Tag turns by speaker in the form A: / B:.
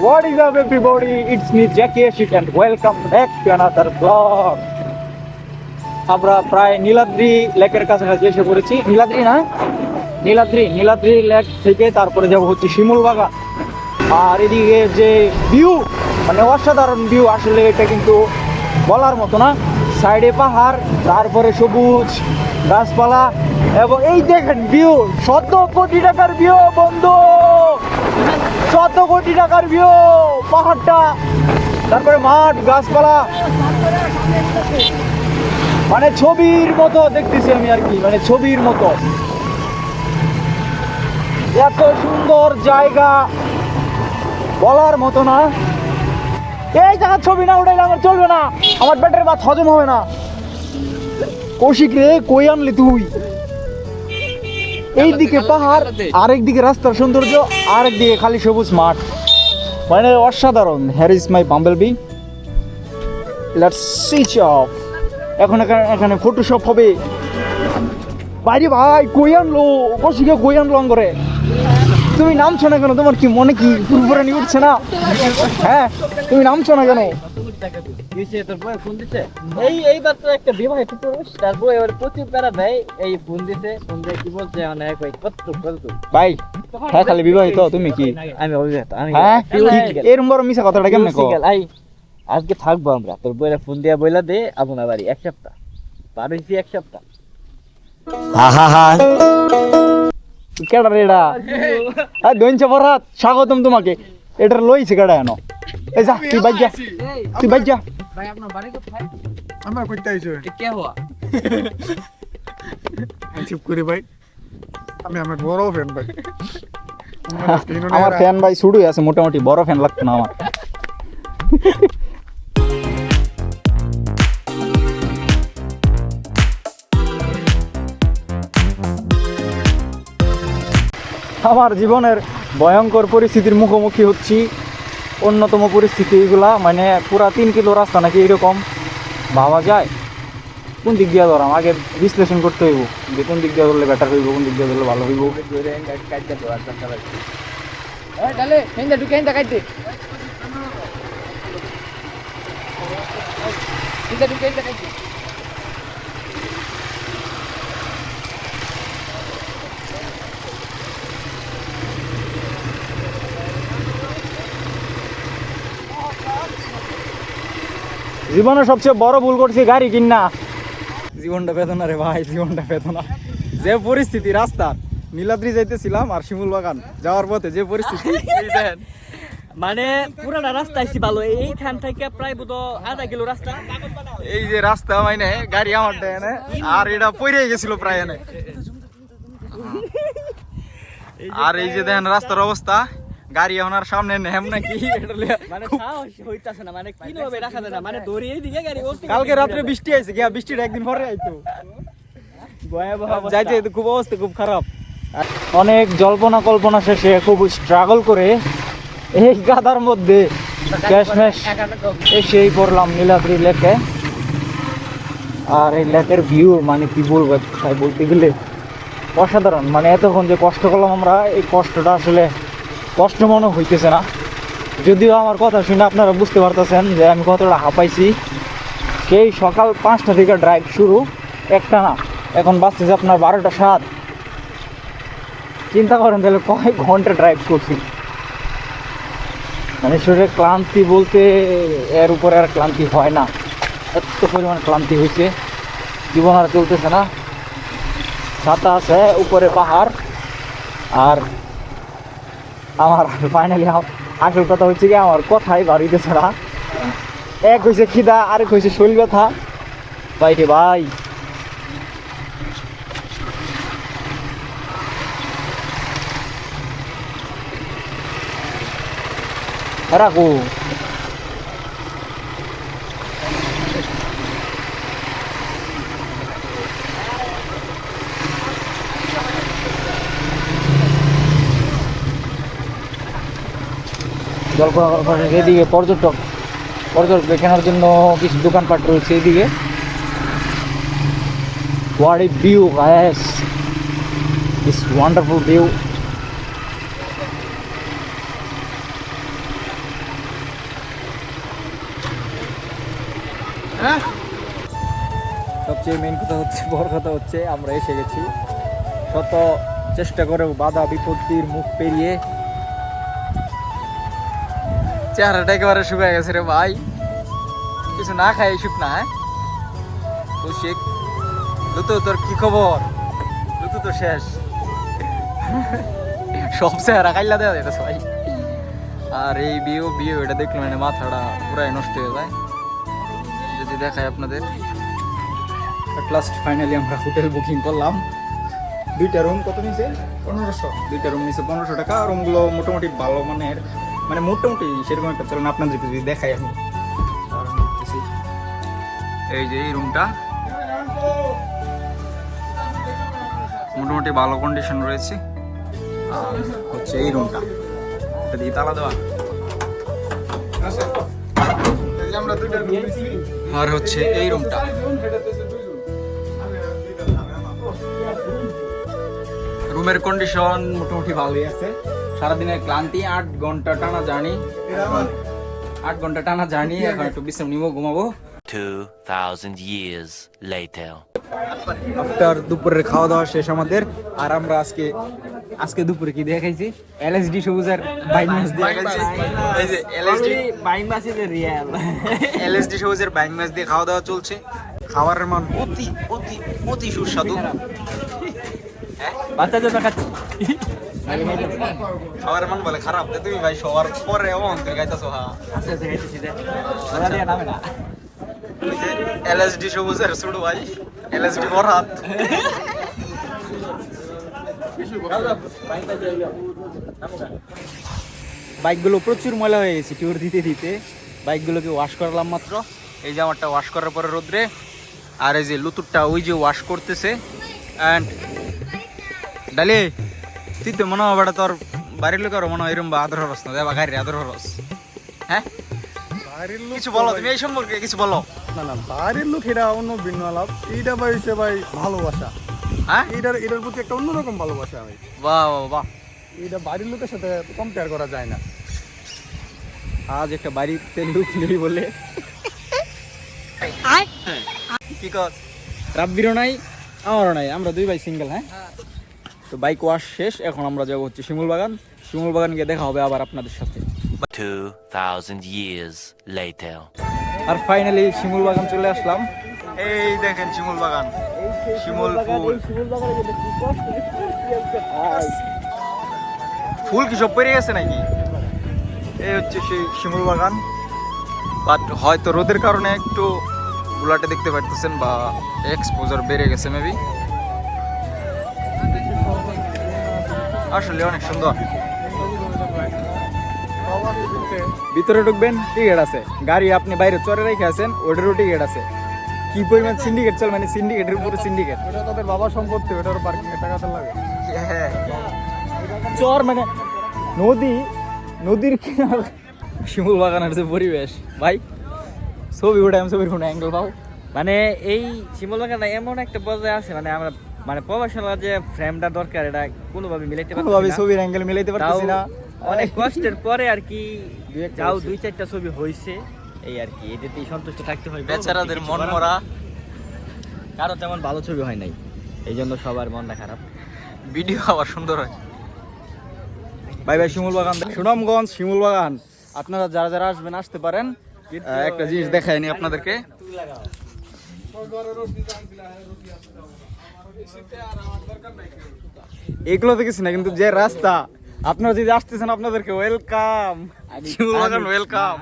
A: what is up, everybody? It's me, Jackie Ashit and welcome back to another vlog. আমরা প্রায় নীলাদ্রি লেকের কাছাকাছি এসে পড়েছি। নীলাদ্রি না? নীলাদ্রি নীলাদ্রি লেক থেকে তারপরে যাব হচ্ছে শিমুল বাগান। আর এদিকে যে ভিউ মানে অসাধারণ ভিউ আসলে এটা কিন্তু বলার মতো না। সাইডে পাহাড়, তারপরে সবুজ গাছপালা, এবং এই দেখেন ভিউ শত কোটি টাকার ভিউ বন্ধু। শত কোটি টাকার ভিউ পাহাড়টা, তারপরে মাঠ, গাছপালা। মানে ছবির মতো দেখতেছি আমি আর কি মানে ছবির মতো। এত সুন্দর জায়গা, বলার মতো না। এই জায়গার ছবি না উঠাইলে আমার চলবে না, আমার পেটের ভাত হজম হবে না। কৌশিক রে, কই আনলি তুই? এই দিকে পাহাড় আরেক দিকে রাস্তার সৌন্দর্য আরেক দিকে খালি সবুজ মাঠ। মানে অসাধারণ here is my bumble bee let's switch off এখন এখানে ফটোশপ হবে। বাইরে ভাই কই আনলো? কৌশিকে কই আনলো করে তুমি নামছো না কেন? তোমার কি মনে কি ফুরফুরানি উঠছে না? হ্যাঁ তুমি নামছো না কেন?
B: কিসে তোর বউ ফোন দিছে? এই এইবার তো একটা বিবাহিত পুরুষ তার বউ এবার প্রচুর প্যারা দেয়। এই ফোন দিছে ফোন দিয়ে কি বলছে কই কত কত
A: ভাই হ্যাঁ খালি বিবাহিত তুমি কি?
B: আমি অভিজাত আমি
A: হ্যাঁ? এরম বড় মিশা কথাটা কেমনে কো
B: আই আজকে থাকব আমরা। তোর ফোন দিয়া বইলা দে আপনার বাড়ি এক সপ্তাহ। পার হইছি এক সপ্তাহ।
A: কেডা রে এটা আর। দইনছে বরাত স্বাগতম তোমাকে। এটা লইছে কেডা এনো? এই যা তুই বাইক যা। তুই বাইক যা।
C: আমার কইতে আইছো।
B: কে হওয়া?
C: চুপ করে ভাই। আমি আমার বড় ফ্যান ভাই।
A: আমার ফ্যান ভাই শুরুই আছে মোটামুটি বড় ফ্যান লাগতো না আমার। আমার জীবনের ভয়ঙ্কর পরিস্থিতির মুখোমুখি হচ্ছি। অন্যতম পরিস্থিতি এগুলা মানে পুরা তিন কিলো রাস্তা নাকি এরকম ভাবা যায়। কোন দিক দিয়ে ধরাম? আগে বিশ্লেষণ করতে হইব। যে কোন দিক দিয়ে ধরলে বেটার হইব, কোন দিক দিয়ে ধরলে ভালো হইব।
B: ঢুকে হেন্দা কাইতে হেন্দা ঢুকে হেন্দা কাইতে
A: জীবনে সবচেয়ে বড় ভুল করছি গাড়ি কিনা। জীবনটা বেদনা রে ভাই জীবনটা বেদনা। যে পরিস্থিতি রাস্তার নীলাদ্রি যাইতেছিলাম আর শিমুল বাগান যাওয়ার পথে যে পরিস্থিতি
B: মানে পুরাটা রাস্তা আইছি ভালো এইখান থেকে প্রায় বোধ আধা কিলো রাস্তা।
A: এই যে রাস্তা মানে গাড়ি আমার এনে আর এটা পইরে গেছিল প্রায় এনে। আর এই যে দেখেন রাস্তার অবস্থা। গাড়ি এখন আর সামনে নেম নাকি?
B: মানে সাহস হইতাছে না মানে কি ভাবে রাখা যায় না? মানে দড়ি দিকে গাড়ি
A: কালকে রাত্রে বৃষ্টি আইছে কি বৃষ্টিটা একদিন পরে আইতো।
B: ভয়াবহ
A: যাইতে খুব অবস্থা খুব খারাপ। অনেক জল্পনা কল্পনা শেষে খুব স্ট্রাগল করে এই গাদার মধ্যে ক্যাশম্যাশ এসেই পড়লাম নীলাদ্রি লেকে। আর এই লেকের ভিউ মানে কি বলব তাই বলতে গেলে অসাধারণ। মানে এতক্ষণ যে কষ্ট করলাম আমরা এই কষ্টটা আসলে কষ্ট মনে হইতেছে না। যদিও আমার কথা শুনে আপনারা বুঝতে পারতেছেন যে আমি কতটা হাঁপাইছি। সেই সকাল পাঁচটা থেকে ড্রাইভ শুরু, একটা না, এখন বাঁচতেছে আপনার বারোটা সাত। চিন্তা করেন তাহলে কয়েক ঘণ্টা ড্রাইভ করছি? মানে শরীরে ক্লান্তি বলতে এর উপরে আর ক্লান্তি হয় না। এত পরিমাণ ক্লান্তি হয়েছে জীবন আর চলতেছে না। ছাতা আছে, উপরে পাহাড়, আর আমার ফাইনালি আসল কথা হচ্ছে কি, আমার কথাই বাড়িতে ছাড়া এক হয়েছে খিদা, আরেক হয়েছে শরীর ব্যথা। ভাই রে ভাই। রাখো। জলপড়া এদিকে পর্যটক পর্যটক দেখানোর জন্য কিছু দোকানপাট রয়েছে এদিকে। What a view guys! Is wonderful
C: view
A: সবচেয়ে মেন কথা হচ্ছে বড় কথা হচ্ছে আমরা এসে গেছি। শত চেষ্টা করেও বাধা বিপত্তির মুখ পেরিয়ে চেহারাটা একেবারে শুকিয়ে গেছে রে ভাই। কিছু না খাই শুক না হ্যাঁ? কৌশিক লুতু, তোর কি খবর? লুতু তো শেষ। সব চেহারা কাইলা দেওয়া যাইতেছে ভাই। আর এই বিয়ে বিয়ে এটা দেখলে মানে মাথাটা পুরাই নষ্ট হয়ে যায়। যদি দেখায় আপনাদের। লাস্ট ফাইনালি আমরা হোটেল বুকিং করলাম। দুইটা রুম কত নিয়েছে পনেরোশো। দুইটা রুম নিয়েছে পনেরোশো টাকা। রুমগুলো মোটামুটি ভালো মানের। মানে মোটামুটি সেরকম একটা চলেন আপনাদের যদি দেখাই আমি। এই যে এই রুমটা মোটামুটি ভালো কন্ডিশন রয়েছে। হচ্ছে এই রুমটা এটা দিয়ে তালা দেওয়া। আর হচ্ছে এই রুমটা রুমের কন্ডিশন মোটামুটি ভালোই আছে। সারাদিনের ক্লান্তি আট ঘণ্টা টানা জার্নি।
C: আমার-
A: আট ঘণ্টা টানা জার্নি এখন একটু বিশ্রাম নিবো ঘুমাবো।
D: 2,000 years later.
A: আফটার দুপুরের খাওয়া দাওয়া শেষ আমাদের আর আমরা আজকে আজকে দুপুরে কি দেখাইছি এলএসডি সবুজের বাইক মাছ দিয়ে খাইছি। এই যে এলএসডি
B: বাইং মাসি যে রিয়াল
A: এলএসডি সবুজের বাইক মাছ দিয়ে খাওয়া দাওয়া চলছে। খাবারের মান অতি অতি অতি সুস্বাদু।
B: বাচ্চা জন্য খাচ্ছি
A: খাবারের মান বলে খারাপ তুমি ভাই সবার পরে অন তুই গাইতাছো হা।
B: আস্তে আস্তে নামে না।
A: এলএসডি সবুজের ছোট ভাই এলএসডি বরাত বাইকগুলো প্রচুর ময়লা হয়ে গেছে ট্যুর দিতে দিতে। বাইকগুলোকে ওয়াশ করলাম মাত্র। এই যে আমারটা ওয়াশ করার পরে রোদ্রে। আর এই যে লুতুরটা ওই যে ওয়াশ করতেছে। অ্যান্ড ডালে তুই তো মনে হবে তোর বাড়ির লোকের মনে হয় এরম বা আদর হরস না দেবা গাড়ি আদর হরস হ্যাঁ?
C: বাড়ির লোক
A: কিছু বলো তুমি এই সম্পর্কে কিছু বলো।
C: না না বাড়ির লোক এটা অন্য ভিন্ন আলাপ। এইটা ভাই হচ্ছে ভাই ভালোবাসা।
A: হ্যাঁ?
C: এইটার এটার প্রতি একটা অন্যরকম ভালোবাসা ভাই।
A: বাহ বাহ
C: বাড়ির লোকের সাথে কম্পেয়ার করা যায় না।
A: আজ একটা বাড়িতে লুক নেই বলে। কি কর রাব্বিরও নাই আমারও নাই আমরা দুই ভাই সিঙ্গেল হ্যাঁ। তো বাইক ওয়াশ শেষ এখন আমরা যাব হচ্ছে শিমুল বাগান। শিমুল বাগান গিয়ে দেখা হবে আবার আপনাদের সাথে।
D: 2,000 years later.
A: আর ফাইনালি শিমুল বাগান চলে আসলাম। এই দেখেন শিমুল বাগান। শিমুল ফুল। ফুল কি সব পেরে গেছে নাকি? এই হচ্ছে সেই শিমুল বাগান। বাট হয়তো রোদের কারণে একটু গুলাটে দেখতে পারতেছেন বা এক্সপোজার বেড়ে গেছে মেবি আসলে অনেক সুন্দর। ভিতরে ঢুকবেন টিকিট আছে। গাড়ি আপনি বাইরে চরে রেখে আছেন ওটারও টিকিট আছে। কি পরিমাণ সিন্ডিকেট চল মানে সিন্ডিকেটের উপরে সিন্ডিকেট
C: ওটা তাদের বাবা সম্পত্তি ওটার পার্কিং এর টাকা তো লাগে।
A: চর মানে নদী নদীর কিনার শিমুল বাগানের যে পরিবেশ। ভাই ছবি উঠাই আমি ছবির কোনো অ্যাঙ্গেল পাও?
B: মানে এই শিমল বাগান এমন একটা পর্যায়ে আছে মানে আমরা মানে প্রফেশনাল যে ফ্রেমটা দরকার এটা কোনোভাবে মিলাইতে
A: কোনোভাবে
B: পারছি না
A: ছবির অ্যাঙ্গেল মিলাইতে পারতেছি
B: তাও
A: না।
B: অনেক কষ্টের পরে আর কি যাও দুই চারটা ছবি হয়েছে এই আর কি। এটাতেই সন্তুষ্ট থাকতে হয়।
A: বেচারাদের মন মরা।
B: কারও তেমন ভালো ছবি হয় নাই। এই জন্য সবার মনটা খারাপ।
A: ভিডিও আবার সুন্দর হয়। ভাই ভাই শিমুল বাগান সুনামগঞ্জ শিমুল বাগান। আপনারা যারা যারা আসবেন আসতে পারেন। একটা জিনিস দেখায়নি আপনাদেরকে। এগুলো তো কিছু না কিন্তু যে রাস্তা আপনারা যদি আসতেছেন আপনাদেরকে ওয়েলকাম ওয়েলকাম